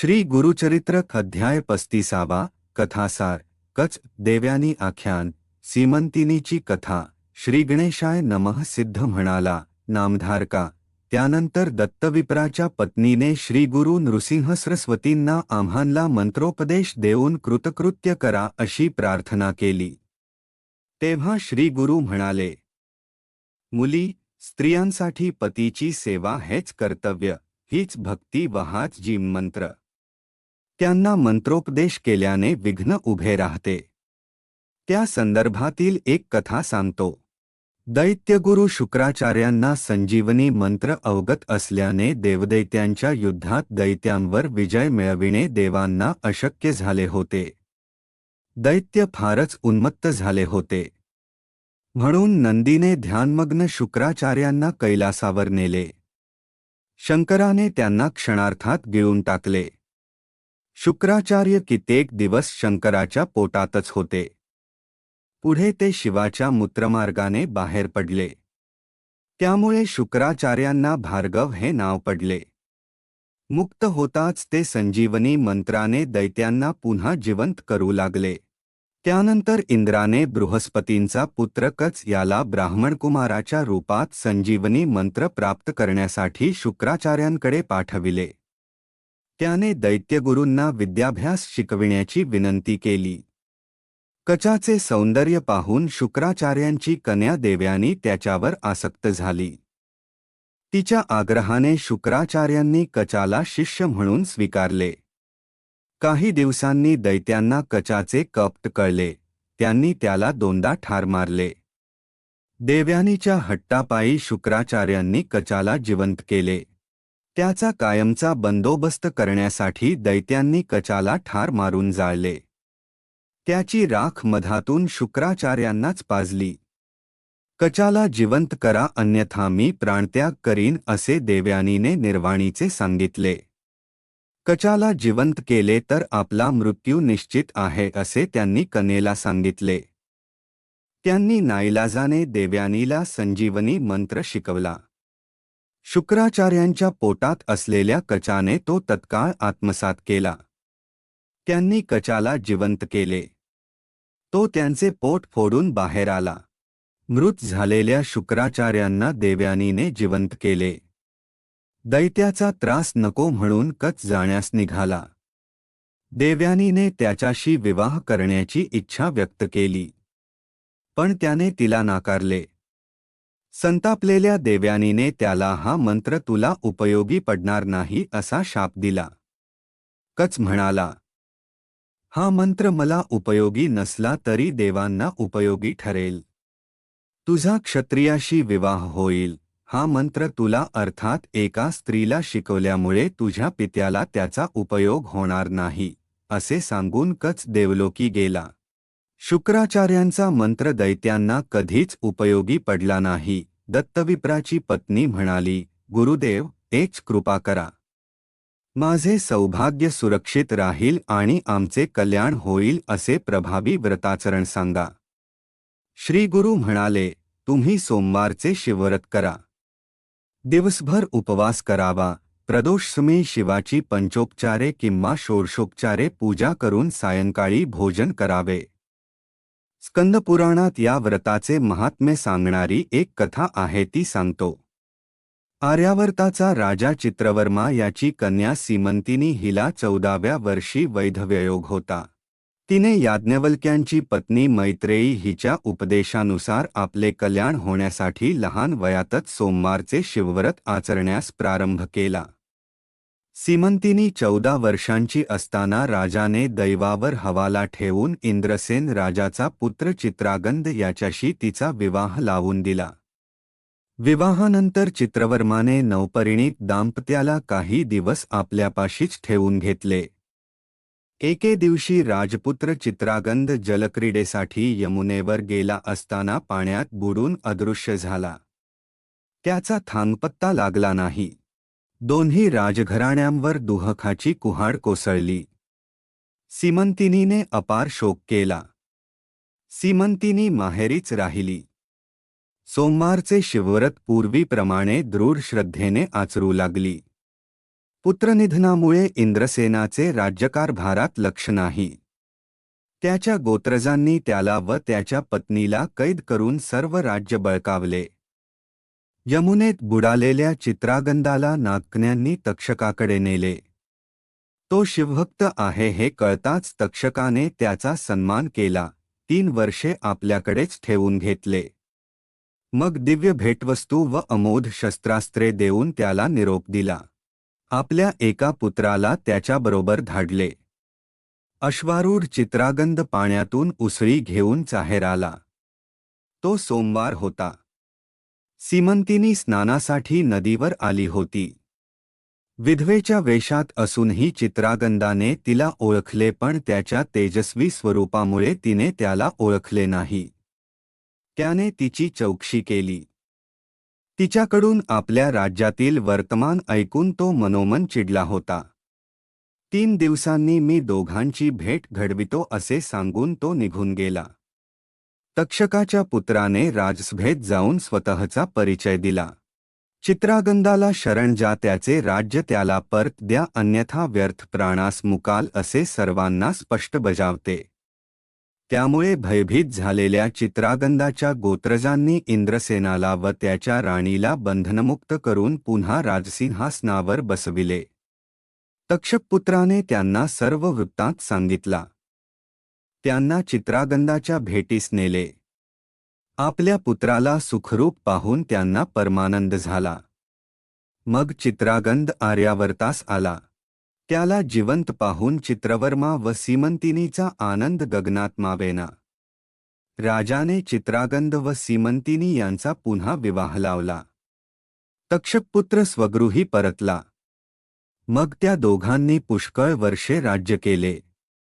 श्री गुरुचरित्र अध्याय पस्तीसावा कथासार कच देव्यानी आख्यान सीमंतिनीची कथा श्री गणेशाय नमः सिद्ध म्हणाला नामधारका त्यानंतर दत्तविप्राच्या पत्नीने श्रीगुरु नृसिंह सरस्वतींना आम्हांला मंत्रोपदेश देऊन कृतकृत्य करा अशी प्रार्थना केली. तेव्हा श्री गुरु म्हणाले मुली स्त्रियांसाठी पतीची सेवा हेच कर्तव्य हीच भक्ती व हाच जीम मंत्र त्यांना मंत्रोपदेश केल्याने विघ्न उभे राहते. त्या संदर्भातील एक कथा सांगतो. दैत्यगुरु शुक्राचार्यांना संजीवनी मंत्र अवगत असल्याने देवदैत्यांच्या युद्धात दैत्यांवर विजय मिळविणे देवांना अशक्य झाले होते. दैत्य फारच उन्मत्त झाले होते. म्हणून नंदीने ध्यानमग्न शुक्राचार्यांना कैलासावर नेले. शंकराने त्यांना क्षणार्थात गिळून टाकले. शुक्राचार्य कित्येक दिवस शंकराच्या पोटातच होते. पुढे ते शिवाच्या मूत्रमार्गाने बाहेर पडले. त्यामुळे शुक्राचार्यांना भार्गव हे नाव पडले. मुक्त होताच ते संजीवनी मंत्राने दैत्यांना पुन्हा जिवंत करू लागले. त्यानंतर इंद्राने बृहस्पतींचा पुत्रकच याला ब्राह्मणकुमाराच्या रूपात संजीवनी मंत्र प्राप्त करण्यासाठी शुक्राचार्यांकडे पाठविले. त्याने दैत्यगुरूंना विद्याभ्यास शिकविण्याची विनंती केली. कचाचे सौंदर्य पाहून शुक्राचार्यांची कन्या देव्यानी त्याच्यावर आसक्त झाली. तिच्या आग्रहाने शुक्राचार्यांनी कचाला शिष्य म्हणून स्वीकारले. काही दिवसांनी दैत्यांना कचाचे कप्त कळले. त्यांनी त्याला दोनदा ठार मारले. देव्यानीच्या हट्टापायी शुक्राचार्यांनी कचाला जिवंत केले. त्याचा कायमचा बंदोबस्त करण्यासाठी दैत्यांनी कचाला ठार मारून जाळले. त्याची राख मधातून शुक्राचार्यांनाच पाजली. कचाला जिवंत करा अन्यथा मी प्राणत्याग करीन असे देव्यानीने निर्वाणीचे सांगितले. कचाला जिवंत केले तर आपला मृत्यू निश्चित आहे असे त्यांनी कनेला सांगितले. त्यांनी नाईलाजाने देव्यानीला संजीवनी मंत्र शिकवला. शुक्राचार्यांच्या पोटात असलेल्या कचाने तो तत्काळ आत्मसात केला. त्यांनी कचाला जिवंत केले. तो त्यांचे पोट फोडून बाहेर आला. मृत झालेल्या शुक्राचार्यांना देव्यानीने जिवंत केले. दैत्याचा त्रास नको म्हणून कच जाण्यास निघाला. देव्यानीने त्याच्याशी विवाह करण्याची इच्छा व्यक्त केली. पण त्याने तिला नाकारले. संतापलेल्या देव्यानीने त्याला हा मंत्र तुला उपयोगी पडणार नाही असा शाप दिला. कच म्हणाला हा मंत्र मला उपयोगी नसला तरी देवांना उपयोगी ठरेल. तुझा क्षत्रियाशी विवाह होईल. हा मंत्र तुला अर्थात एका स्त्रीला शिकवल्यामुळे तुझ्या पित्याला त्याचा उपयोग होणार नाही असे सांगून कच देवलोकी गेला. शुक्राचार्यांचा मंत्र दैत्यांना कधीच उपयोगी पडला नाही. दत्तविप्राची पत्नी म्हणाली गुरुदेव एच कृपा करा. माझे सौभाग्य सुरक्षित राहील आणि आमचे कल्याण होईल असे प्रभावी व्रताचरण सांगा. श्री गुरु म्हणाले तुम्ही सोमवारचे शिवव्रत करा. दिवसभर उपवास करावा. प्रदोषसमयी शिवाची पंचोपचारे किंवा षोडशोपचारे पूजा करून सायंकाळी भोजन करावे. स्कंदपुराणात या व्रताचे महात्म्य सांगणारी एक कथा आहे ती सांगतो. आर्यावर्ताचा राजा चित्रवर्मा याची कन्या सीमंतिनी हिला चौदाव्या वर्षी वैधव्ययोग होता. तिने याज्ञवल्क्यांची पत्नी मैत्रेयी हिच्या उपदेशानुसार आपले कल्याण होण्यासाठी लहान वयातच सोमवारचे शिवव्रत आचरण्यास प्रारंभ केला. सीमंतिनी चौदा वर्षांची असताना राजाने दैवावर हवाला ठेवून इंद्रसेन राजाचा पुत्र चित्रागंध याच्याशी तिचा विवाह लावून दिला. विवाहानंतर चित्रवर्माने नवपरिणीत दाम्पत्याला काही दिवस आपल्यापाशीच ठेवून घेतले. एके दिवशी राजपुत्र चित्रागंध जलक्रीडेसाठी यमुनेवर गेला असताना पाण्यात बुडून अदृश्य झाला. त्याचा थांगपत्ता लागला नाही. दोन्ही राजघराण्यांवर दुहखाची कुहाड कोसळली. सीमंतिनीने अपार शोक केला. सिमंतिनी माहेरीच राहिली. सोमवारचे शिवव्रत पूर्वीप्रमाणे दृढ श्रद्धेने आचरू लागली. पुत्रनिधनामुळे इंद्रसेनाचे राज्यकारभारात लक्ष नाही. त्याच्या गोत्रजांनी त्याला व त्याच्या पत्नीला कैद करून सर्व राज्य बळकावले. यमुनेत बुडालेल्या चित्रागंधाला नागकन्यांनी तक्षकाकडे नेले. तो शिवभक्त आहे हे कळताच तक्षकाने त्याचा सन्मान केला. तीन वर्षे आपल्याकडेच ठेवून घेतले. मग दिव्य भेटवस्तू व अमोध शस्त्रास्त्रे देऊन त्याला निरोप दिला. आपल्या एका पुत्राला त्याच्याबरोबर धाडले. अश्वारूढ चित्रागंध पाण्यातून उसळी घेऊन चाहेर आला तो सोमवार होता. सीमंतिनी स्नानासाठी नदीवर आली होती. विधवेच्या वेशात असूनही चित्रागंधाने तिला ओळखले पण त्याच्या तेजस्वी स्वरूपामुळे तिने त्याला ओळखले नाही. त्याने तिची चौकशी केली. तिच्याकडून आपल्या राज्यातील वर्तमान ऐकून तो मनोमन चिडला होता. तीन दिवसांनी मी दोघांची भेट घडवितो असे सांगून तो निघून गेला. तक्षकाच्या पुत्राने राजसभेत जाऊन स्वतःचा परिचय दिला. चित्रागंधाला शरण जा त्याचे राज्य त्याला परत द्या अन्यथा व्यर्थ प्राणास मुकाल असे सर्वांना स्पष्ट बजावते. त्यामुळे भयभीत झालेल्या चित्रागंधाच्या गोत्रजांनी इंद्रसेनाला व त्याच्या राणीला बंधनमुक्त करून पुन्हा राजसिंहासनावर बसविले. तक्षकपुत्राने त्यांना सर्व वृत्तांत सांगितला. त्यांना चित्रागंधाच्या भेटीस नेले. आपल्या पुत्राला सुखरूप पाहून त्यांना परमानंद झाला. मग चित्रागंध आर्यावर्तास आला. त्याला जिवंत पाहून चित्रवर्मा व सीमंतिनीचा आनंद गगनात मावेना. राजाने चित्रागंध व सीमंतिनी यांचा पुन्हा विवाह लावला. तक्षकपुत्र स्वगृही परतला. मग त्या दोघांनी पुष्कळ वर्षे राज्य केले.